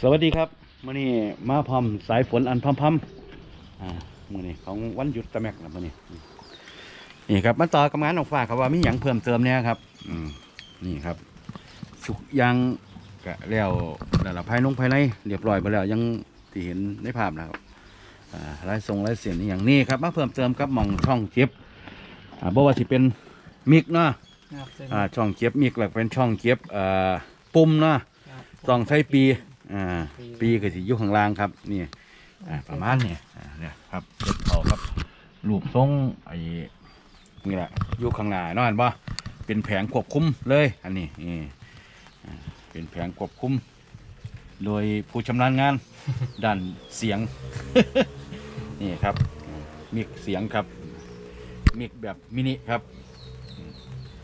สวัสดีครับมื่อนี้มาพร้อมสายฝนอันพร้อมๆอ่ามื่อนี้ของวันหยุดตะแมกนะมื่อนี้นี่ครับมาต่อกำงานออกฝากครับว่ามีอย่างเพิ่มเติมเนี่ยครับ อืมนี่ครับสุกยางกะแล้วแต่ละภายนงภายในเรียบร้อยไปแล้วยังที่เห็นในภาพนะครับอ่าลายทรงลายเสียงนี่อย่างนี้ครับมาเพิ่มเติมกับหมองช่องเจ็บอ่าบอกว่าสิเป็นมิกเนาะครับเส้นอ่าช่องเก็บมิกหลักเป็นช่องเก็บอ่าปุ่มเนาะครับต้องใช้ปี อ่าปีก็สิอยู่ข้างล่างครับนี่อ่าประมาณนี้อ่าเนี่ยครับเก็บเขาครับรูปทรงไอ้นี่แหละอยู่ข้างหน้าเนาะเห็นปะเป็นแผงควบคุมเลย อันนี้นี่อ่าเป็นแผงควบคุม โดยผู้ชำนาญงาน ด้านเสียง นี่ครับอ่ามิกเสียงครับ มิกแบบมินิครับอืม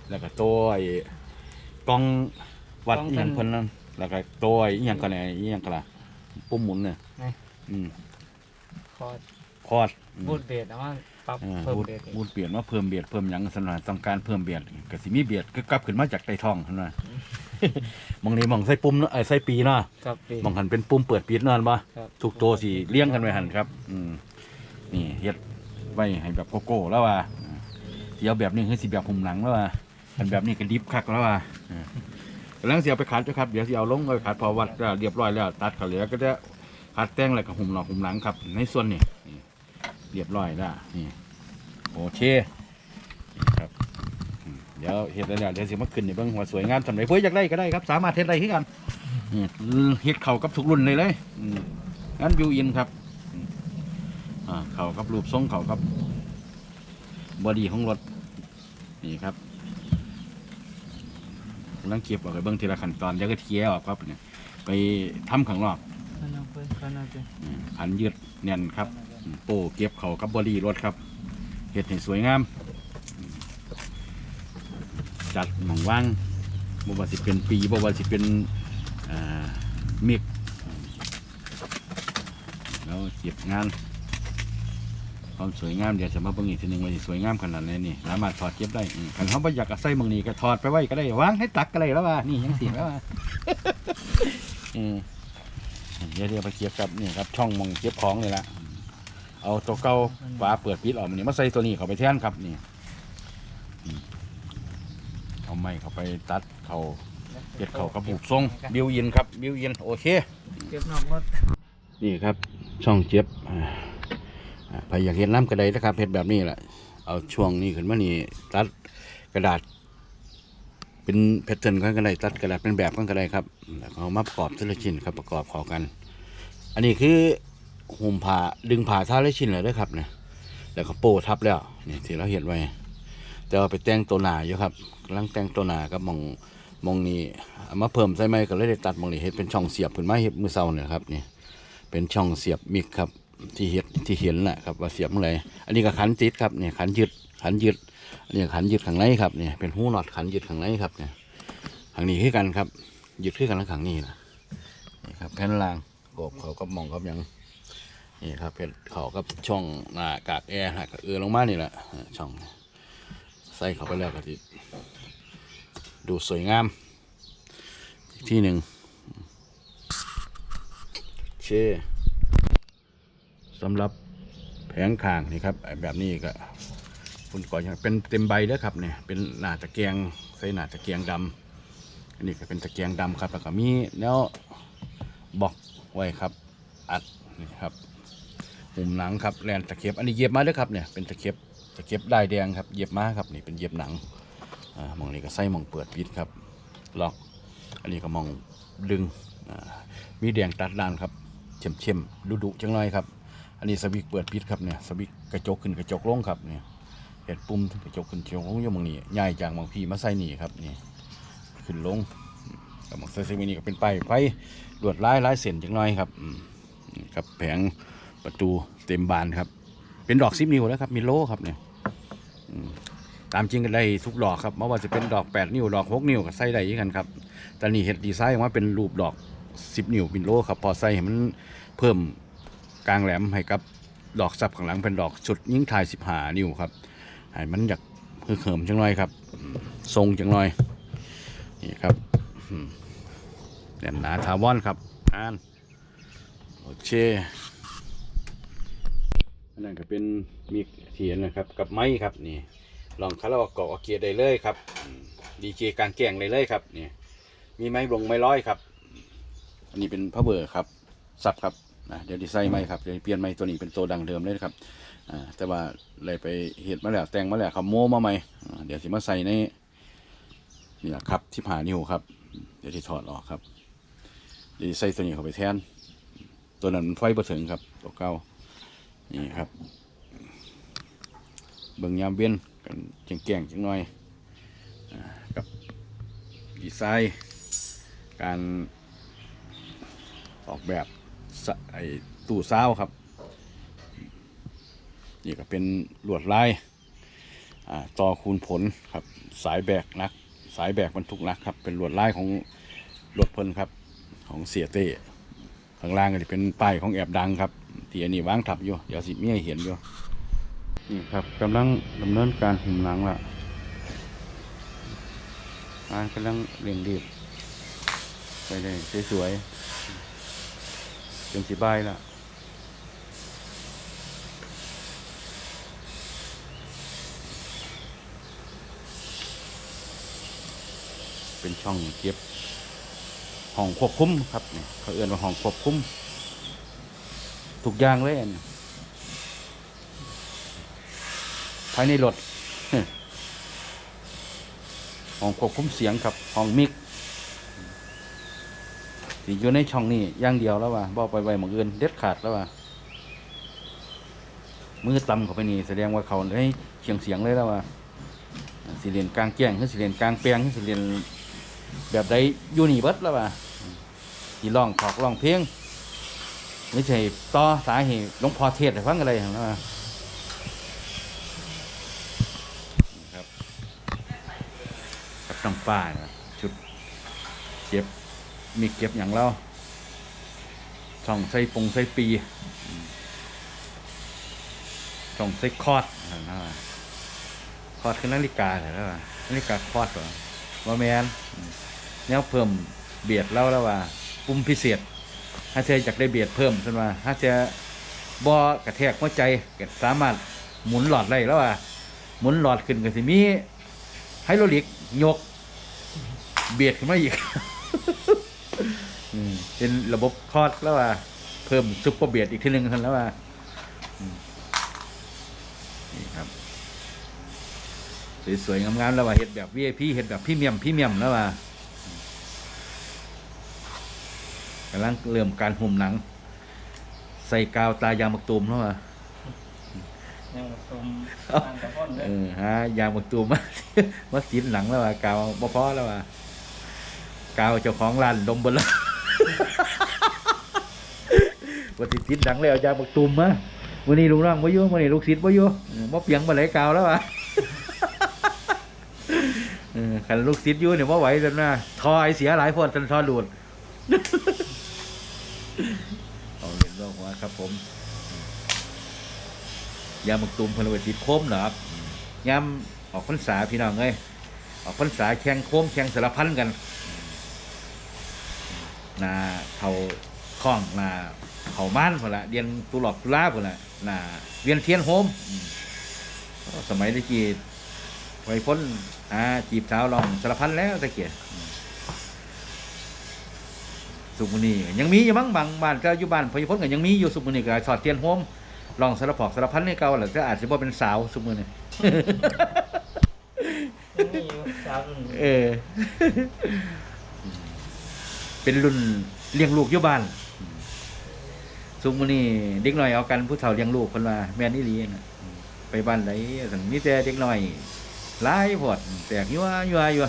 แล้วก็ตัวไอ้กล้องวัดอหย่างเพิ่นนั่น แล้วก็ตัวไอ้อหย่างกันไอ้อหย่างกันล่ะปุ่มหมุนเนี่ยนี่อืมคอร์ดคอร์ดอืม บูทเบสเอามาปรับอ่าเพิ่มบูดเบสอีกบูดเปลี่ยนว่าเพิ่มเบียดเพิ่มหยังสำหรับต้องการเพิ่มเบียดก็สิมีเบียดก็กลับขึ้นมาจากใต้ท้องเท่านั้นมองนี้มองใส่ปุ่มเนาะไอ้ใส่ปีเนาะครับปีมองหันเป็นปุ่มเปิดปิดเนั่นปะครับทุกตัวสิเลี้ยงกันไว้หันครับ อืมนี่เฮ็ดไว้ให้แบบโกโก้แล้วว่าอ่าสิเอาแบบนี้คือสิแบบหุ่มหนังแล้วว่าอันแบบนี้ก็ดิฟคักแล้วว่าอ่า กำลังสิเอาไปขัดอยู่ครับ เดี๋ยวเสิเอาลงเอาไปขัดพอวัดแล้วเรียบร้อยแล้ว ตัดเขาเหลือก็จะขัดแต่งแล้วก็หุ่มหนอกหุ่มหลังครับ ในส่วนนี้นี่เรียบร้อยแล้วนี่โอเคนี่ครับอืมเดี๋ยวเฮ็ดแล้วเดี๋ยวสิมาขึ้นในเบิ่งว่าสวยงามสำหรับเพื่ออยากได้ก็ได้ครับ สามารถเฮ็ดได้คือกันเฮ็ดเข่ากับทุกรุ่นเลยเลยอืมงั้นวิวอินครับอืมอ่าเข่ากับรูปทรงเข่ากับบอดี้ของรถนี่ครับ กำลังเก็บออกไปเบิ้งทีละขั้นตอนเดี๋ยวก็เทียออกครับเนี่ยไปทำข้างนอกข้างนอกเพิ่มข้างนอกเพิ่มอืมขันยืดแน่นครับอืมโป้เก็บเข่ากับบอดี้รถครับเฮ็ดให้สวยงามอืมจัดหมองว่างบ่ว่าสิเป็นปีบ่ว่าสิเป็นอ่ามิกแล้วเก็บงาน ความสวยงามเดี๋ยวจะมาเบิ่งอีกทีหนึงว่าสิสวยงามขนาดไหนนี่สามารถถอดเก็บได้อืมคันเขาบ่อยากจะใส่บางนี้ก็ถอดไปไว้ก็ได้วางให้ตักก็ได้แล้วว่านี่ยังสิแล้วว่าอืมเดี๋ยวเดี๋ยวไปเก็บครับนี่ครับช่องหมองเก็บของเลยละเอาตัวเก่าฝาเปิดปิดออกมานี่มาใส่ตัวนี้เข้าไปแทนครับนี่อืมเอาไม้เข้าไปตัดเขาเก็ดเขากระบุกทรงบิวอินครับบิวอินโอเคเก็บนอกรถนี่ครับ ช่องเจ็บอ่าอ่า ใครอยากเห็นน้ำกระไดนะครับเห็ดแบบนี้แหละเอาช่วงนี้ขึ้นมานี่ตัดกระดาษ เป็นแพทเทิร์นกันกระไดตัดกระดาษเป็นแบบกันกระไดครับแล้วก็เอามาประกอบทีละชิ้นครับประกอบเข้ากัน อันนี้คือหุ่มผ่าดึงผ่าท่าละชิ้นเลยเด้อครับเนี่ยแล้วก็โป้ทับแล้วนี่ที่เราเห็นไว้ แต่ว่าไปแต่งตัวหนาอยู่ครับกำลังแต่งตัวหนากับมองมองนี้เอามาเพิ่มใส่ไม้ก็เลยได้ตัดมองนี้เห็ดเป็นช่องเสียบขึ้นมาเห็ดมือเสาเนี่ยครับนี่เป็นช่องเสียบมิกครับ ที่เห็นที่เห็นแหละครับว่าเสียบเมื่อไรอันนี้ก็ขันติดครับเนี่ยขันยึดขันยึดอันนี้ขันยึดข้างในครับเนี่ยเป็นหูน็อตขันยึดข้างในครับเนี่ยข้างนี้คือกันครับยึดคือกันแล้วข้างนี้นะนี่ครับแผ่นล่างกบเขาก็มองครับยังนี่ครับเป็นเขากับช่องหน้ากากแอร์หักเอือลงมานี่แหละช่องใส่เข้าไปแล้วก็ติดูสวยงามอีกที่หนึ่งเช่ สำหรับแผงคางนี่ครับแบบนี้ก็คุณก่อยเป็นเต็มใบแล้วครับเนี่ยเป็นหน้าตะเกียงใส่หน้าตะเกียงดำอันนี้ก็เป็นตะเกียงดำครับแล้วก็มีแล้วบล็อกไว้ครับ อัดนี่ครับหุ่มหนังครับแลนตะเข็บอันนี้เย็บมาด้วยครับเนี่ยเป็นตะเข็บตะเข็บได้ายแดงครับเย็บมาครับนี่เป็นเย็บหนังอ่ามองนี้ก็ใส่มองเปิดปิดครับล็อกอันนี้ก็มองดึงอ่ามีแดงตัดด้านครับเข้มเข้มๆดุดุๆจังเลยครับ อันนี้สวิกเปิดปิดครับเนี่ยสวิกกระจกขึ้นกระจกลงครับเนี่ยเห็ดปุ่มกระจกขึ้นกระจกลงอยู่หมองนี้ใหญ่จากบางพี่มาใส่นี่ครับนี่ขึ้นลงกับบางใส่สวินี่ก็เป็นไปไฟลวดลายลายเส้นจังเลยครับอืมครับแผงประตูเต็มบานครับ เป็นดอกซิปนิ้วแล้วครับมีโลครับเนี่ยตามจริงก็ได้ทุกดอกครับไม่ว่าจะเป็นดอก 8 นิ้วดอก 6 นิ้วก็ใส่ได้เหมือนกันครับแต่นี่เห็ดดีไซน์ออกมาเป็นรูปดอกสิบนิ้วเป็นโลครับพอใส่ให้มันเพิ่ม กลางแหลมให้กับดอกซับข้างหลังเป็นดอกสุดยิ่งถ่ายสิบหานิ้วครับให้มันอยากคือเขิมจังหน่อยครับ ทรงจังหน่อยนี่ครับอืมแน่นหนาทาวอนครับอ่านโอเคอันนั้นก็เป็นมีเทียนนะครับ กับไม้ครับนี่ลองคาราโอเกะโอเกียได้เลยครับดีเจกลางแก่งได้เลยครับนี่มีไม้ลงไม้ร้อยครับ อันนี้เป็นพระเบอร์ครับ สับครับ นะเดี๋ยวดีไซน์ไม้ครับเดี๋ยวเปลี่ยนไม้ตัวนี้เป็นตัวดังเดิมเลยนะครับอ่าแต่ว่าเลยไปเห็ดมาแล้วแต่งมาแล้วครับโม้มาใหม่อ่าเดี๋ยวสิมาใส่ในนี่แหละครับที่ผ่านิ้วครับ เดี๋ยวที่ถอดออกครับเดี๋ยวใส่ตัวนี้เข้าไปแทน ตัวนั้นมันไฟบ่ถึงครับตัวเก่านี่ครับ เบิ่งยามเวียนกันแก่งจังหน่อยกับดีไซน์การออกแบบ ไอ้ตู้ซาวครับ นี่ก็เป็นลวดลายอ่าต่อคูณผลครับ สายแบกนัก สายแบกบรรทุกนักครับ เป็นลวดลายของรถเพิ่นครับ ของเสียเต้ข้างล่างก็จะเป็นป้ายของแอบดังครับที่อันนี้วางทับอยู่เดี๋ยวสิมีให้เห็นอยู่นี่ครับกำลังดำเนินการหิมหลังละงานกำลังเร่งรีบไปเลยสวยๆ เป็นสีใบายละเป็นช่องเก็บห้องควบคุมครับเนี่เขาเอื้อนว่าห้องควบคุมทุกอย่างเลยอันนี้ภายในรถห้องควบคุมเสียงครับห้องมิก ที่อยู่ในช่องนี้อย่างเดียวแล้วว่าบ่ไปไว้หมองอื่นเด็ดขาดแล้วว่ามือต่ำเข้าไปนี่แสดงว่าเขาได้เสียงเสียงเลยแล้วว่าสิเรียนกลางแจ้งหรือสิเรียนกลางแปลงหรือสิเรียนแบบใดอยู่นี่เบิดแล้วว่าสิร้องถอกร้องเพลงไม่ใช่ต่อสาเหตุหลวงพ่อเทศน์ให้ฟังอะไรอย่างนั้นว่าครับกับน้ำป้านะชุดเก็บ มีเก็บอย่างเราช่องใส่ปงใส่ปีช่องใส่คอดนะว่าคอดคือนาฬิกาเหรอว่านาฬิกาคอดเหรอว่าแมนอืมแนวเพิ่มเบียดเล่าแล้วว่า ปุ่มพิเศษถ้าเธออยากได้เบียดเพิ่มขึ้นมาถ้าเธอบ่กระแทกหัวใจก็สามารถหมุนหลอดได้แล้วว่า หมุนหลอดขึ้นก็สิมีไฮโดรลิกยก เบียดขึ้นมาอีก เป็นระบบคอร์ดแล้วว่า เพิ่มซุปเปอร์เบียดอีกทีหนึ่งกันแล้วว่าอืมนี่ครับ สวยๆงามๆแล้วว่าเห็ดแบบ VIP เห็ดแบบพรี่เมียมพรี่เมียมแล้วว่ากำลังเริ่มการหุ่มหนัง ใส่กาวตายางมักตูมแล้วว่ายังตรงทางตะพ้นเลเอยอฮะยางบักตูมมามาสีหลังแล้วว่ากาวบ่พอแล้วว่ากาวเจ้าของร้านดมเบนแล้ว วันที่ติดหลังแล้วยางบักตูมมาวันนี้ลุงร่างบ่ยู่วันนี้ลูกศิษย์บ่ยู่เออบ่เปียงบ่ไหลกาวแล้วว่ะเออคันลูกศิษย์ยู่เนี่ยบ่ไหวแล้วนะทอไอเสียหลายพอจนทอดูดเอาเรียนรองหัวครับ ผมยามมักตุมเพนวติดโคมเหรอครับยามออกพรรษาพี่น้องเอ้ยออกพรรษาแข่งโคมแข่งสารพันกันนาเขาคล้องนา เขาม่านพนละเรียนตุหลอกตุลาพนละนาเรียนเทียนโฮมอืมสมัยตะกี้ไว้พ้นหาจีบสาวลองสารพันแล้วตะเกียบอืมสุกมอนียังมีอยู่มั้งบางบ้านก็อยู่บ้านพอยพ้นก็ยังมีอยู่สุกมอนีก็สอดเทียนโฮมลองสารพอกสารพันในเก่าแหละก็อาจจะว่าเป็นสาวสมมือเนี่ยยังมีอยู่สาวรุ่นเออ เป็นรุ่นเลี้ยงลูกอยู่บ้าน สมมือนี่เด็กน้อยเอากันผู้เฒ่าเลี้ยงลูกคนว่าแม่นอี่ลีนะไปบ้านไหนสันมีแต่เด็กน้อยหลายพอดแตกยัวยัวยัว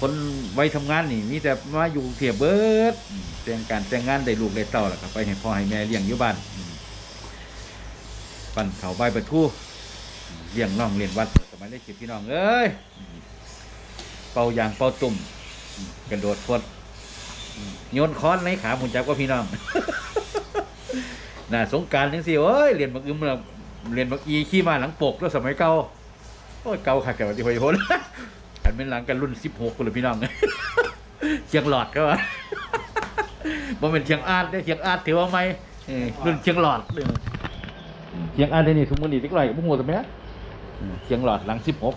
คนวัยทำงานนี่มีแต่มาอยู่เทียบเบิดแต่งการแต่งงานได้ลูกได้เต้าแล้วก็ไปให้พ่อให้แม่เลี้ยงอยู่บ้านปั่นเขาใบประทูเลี้ยงน้องเลี้ยงวัดสมัยได้เก็บพี่น้องเอ้ยเป่ายางเป่าตุ่มกระโดดพดโยนค้อนในขาผมจับก็พี่น้อง น่าสงการทั้งสี่เอ้ยเรียนบักอึมเราเรียนบักอีขี้มาหลังปกแล้วสมัยเก่าโอ้ยเก่าขัดกับที่พยพนหันเป็นหลังกันรุ่นสิบหกคนเลยพี่น้องเชียงหลอดก็ว่าบ่เป็นเชียงอาดได้เชียงอาดถือว่าไหมรุ่นเชียงหลอดเด้อเชียงอาดได้นี่ทุกมื้อนี้ติ๊กไรกับพวกงูตัวไหมนะเชียงหลอดหลังสิบหก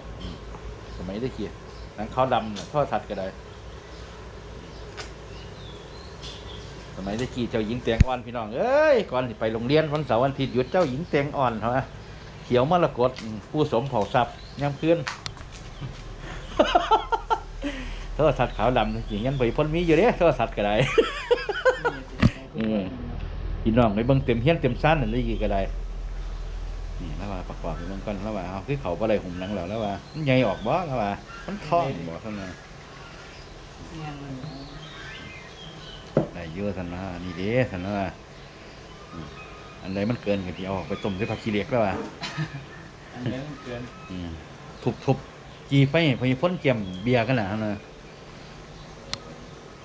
สมัยได้เขียนหลังขาวดำน่ะทอดสัตว์ก็ได้ สมัยได้ขี่เจ้าหญิงแตงอ่อนพี่น้องเอ้ยก่อนที่ไปโรงเรียนวันเสาร์วันอาทิตย์หยุดเจ้าหญิงแตงอ่อนเหรอเขียวมรกตอืมผู้สมเผ่าทรัพย์ย่ำคืนโทรศัพท์ขาวดำจริงๆยันไปพ้นมีอยู่เด้โทรศัพท์ก็ได้พี่น้องไปเบิ่งเต็มเฮี้ยนเต็มซ่านนั่นเลยกี่ก็ได้นี่แล้วว่าประกอบไปเบิ่งก่อนแล้วว่าเอาคือเขาบ่ได้หุ่มหนังแล้วแล้วว่ามันใหญ่ออกบ่แล้วว่ามันท้องบ่เท่านั้น เยอะท่านนะนี่เด้ท่านนะว่าอืมอันใดมันเกินก็สิเอาออกไปต้มด้วยผักขี้เหล็กแล้วว่าอันนี้มันเกินอืมทุบทุบจีไฟพยพ้นเกียมเบียร์กันนะนะ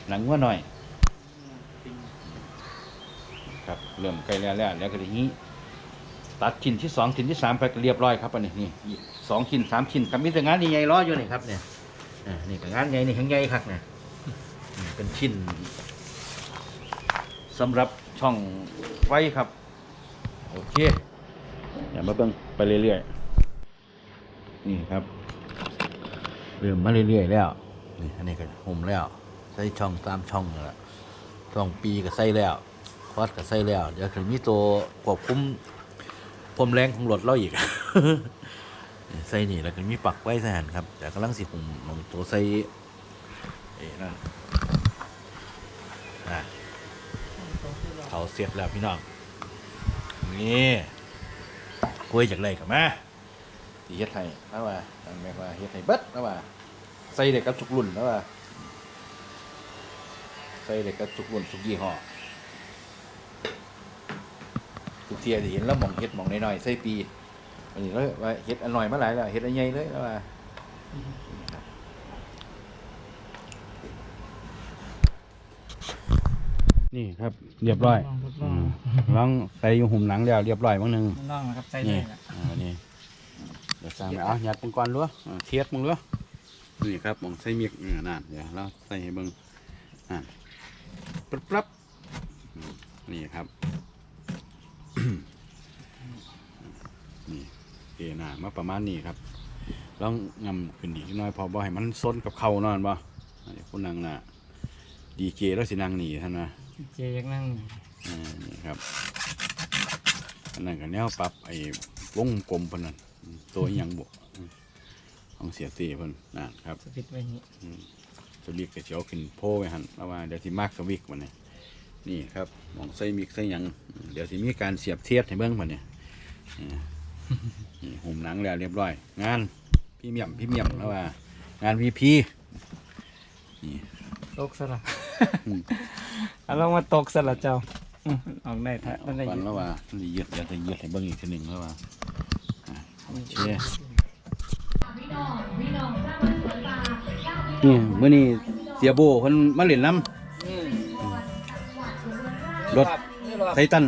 หนังว่าหน่อยติงครับเริ่มใกล้แล้วแล้วแล้วก็ทีนี้ตัดชิ้นที่สองชิ้นที่สามไปก็เรียบร้อยครับอันนี้นี่อีกสองชิ้นสามชิ้นครับมีแต่งานใหญ่ๆรออยู่นี่ครับเนี่ยอ่านี่ก็งานใหญ่นี่แข็งใหญ่ครับเนี่ยอืมเป็นชิ้น สำหรับช่องไฟครับ โอเคเดี๋ยวมาเบิ่งไปเรื่อยๆ นี่ครับเริ่มมาเรื่อยๆแล้วนี่อันนี้ก็ห่มแล้ว ใส่ช่องตามช่องแหละช่องปีก็ใส่แล้วคอสก็ใส่แล้วเดี๋ยวถึงมีตัวควบคุมความแรงของรถเราอีกใส่นี่แล้วก็มีปักไว้ใส่หันครับแต่กำลังสิห่มลงตัวใส่เอ้นั่นอ่ เขาเสียบแล้วพี่น้อง นี่คุยจากไรกับมาที่เฮ็ดให้แล้วว่าอันแม่ว่าเฮ็ดให้เบิดแล้วว่าใส่เด็กกับทุกรุ่นแล้วว่าใส่เด็กกับทุกรุ่นทุกยี่ห้อทุกเทียที่เห็นแล้วหมองเฮ็ดหมองน้อยๆใส่ปีอันนี้เลยว่าเฮ็ดอันหน่อยมาหลายแล้วเฮ็ดอันใหญ่เลยแล้วว่า นี่ครับเรียบร้อยทดลองลองใส่อยู่หุ่มหนังแล้วเรียบร้อยมั้งหนึงทดลองนะครับใส่นี่เลยนะอ่านี่เดี๋ยวสร้างไปเอาหยัดมังกรรั้วอ่าเทียดมึงรั้วนี่ครับมองใส่เมียกเออนั่นเดี๋ยวเราใส่ให้เบิ่งอ่าปรับปรับอืมนี่ครับนี่เอหน้ามาประมาณนี้ครับลองงำขึ้นอีกหน้อยพอบ่ให้มันซนกับเข่านอนบ่อันนี้คนนั่งหน้าดีเจแล้วสินั่งหนีท่านนะ เจยักนั่งอ่านี่ครับอันนั้นก็แนวปรับไอ้วงกลมเพิ่นนั่นอืมตัวอิหยังบวกของเสียตีเพิ่นนั่นครับสวิตช์ไว้นี่อืมสวิกก็สิเชียวขึ้นโพไว้หั่นแล้วว่าเดี๋ยวสิมากสวิกมันนี่นี่ครับหมองใส่มิกใส่หยังอืมเดี๋ยวสิมีการเสียบเทียบให้เบิ่งมันนี่อ่านี่หุ่มหนังแล้วเรียบร้อย งานพรีเมียมพรีเมียมแล้วว่า งานวีพีนี่ ตกสลับอืมเอาลองมาตกสลับเจ้าอืมออกได้ถ้ามันได้ฟันอยู่แล้วว่ามันสิยืดเดี๋ยวจะยืดให้เบิ่งอีกทีหนึงแล้วว่าอ่าโอเคนี่มื้อนี้เสียโบเพิ่นมาเล่นน้ำรถไททัน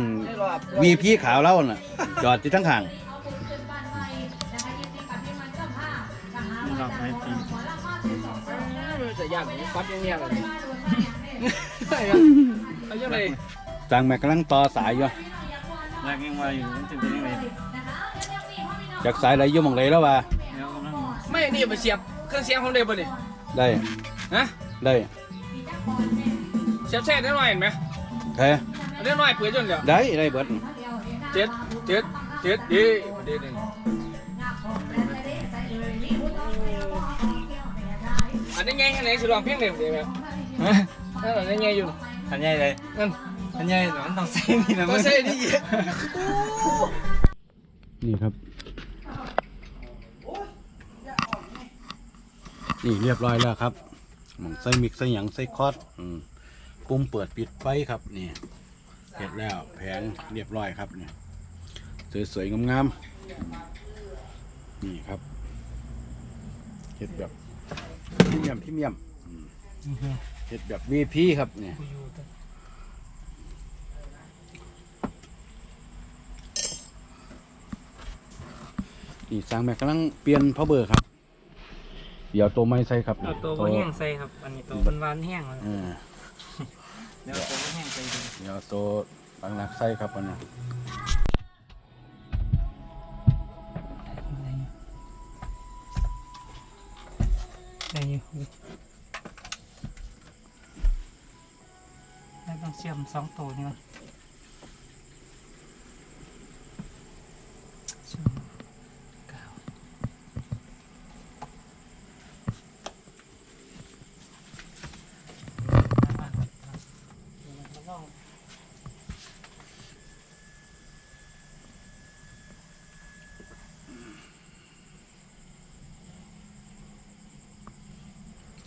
VP ขาวเราน่ะ จอดที่ทั้งข้างลองให้ตี จะยากฟัดยังเงี้ยเลยเอายังไงจางแม่กำลังต่อสายอยู่อยากยังว่าอยู่มันจะเป็นยังไงจากสายไหลอยู่หม่องไหนแล้วว่าเดี๋ยวกำลังไม่นี่มาเสียบเครื่องเสียงของเดบบ่นี่ได้ฮะได้เสียบแช่ได้หน่อยเห็นไหมแค่ได้หน่อยเปื่อยจนเดียวได้ได้เบิดเจ็ดเจ็ดเจ็ดดีประเด็นนึง นนี้ไงอันไหนสิลองเพียงเดียวเดียวฮะนั่นอันนี้ไงอยู่อันใหญ่เลยนั่นอันใหญ่เดี๋ยวมันต้องใส่นี่นะต้องใส่นี่นี่ครับ นี่เรียบร้อยแล้วครับหม่องใส่มิกใส่หยังใส่คอร์ดอืมปุ่มเปิดปิดไฟครับนี่เสร็จแล้วแผงเรียบร้อยครับเนี่ยสวยๆงามๆนี่ครับเห็ดแบบ พรีเมียมพรีเมียมอืมเห็ดแบบ VP ครับเนี่ยนี่สร้างแม่กำลังเปลี่ยนพาวเบอร์ครับ เดี๋ยวตัวไม้ใส่ครับเอาตัวบนแห้งใส่ครับ อันนี้ตัวบนวานแห้งเลยอ่าเดี๋ยวตัวแห้งใจดีเดี๋ยวตัวบางนักไส้ครับวันนี้ ได้อยู่ได้ต้องเชื่อมสองตัวนี่มันเชื่อมกาวมาๆเดี๋ยวเราลอง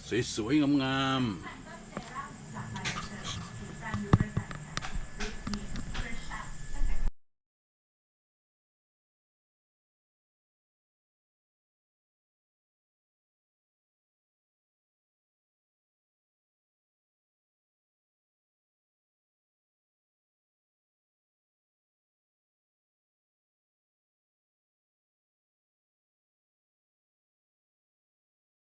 สวยๆงามๆ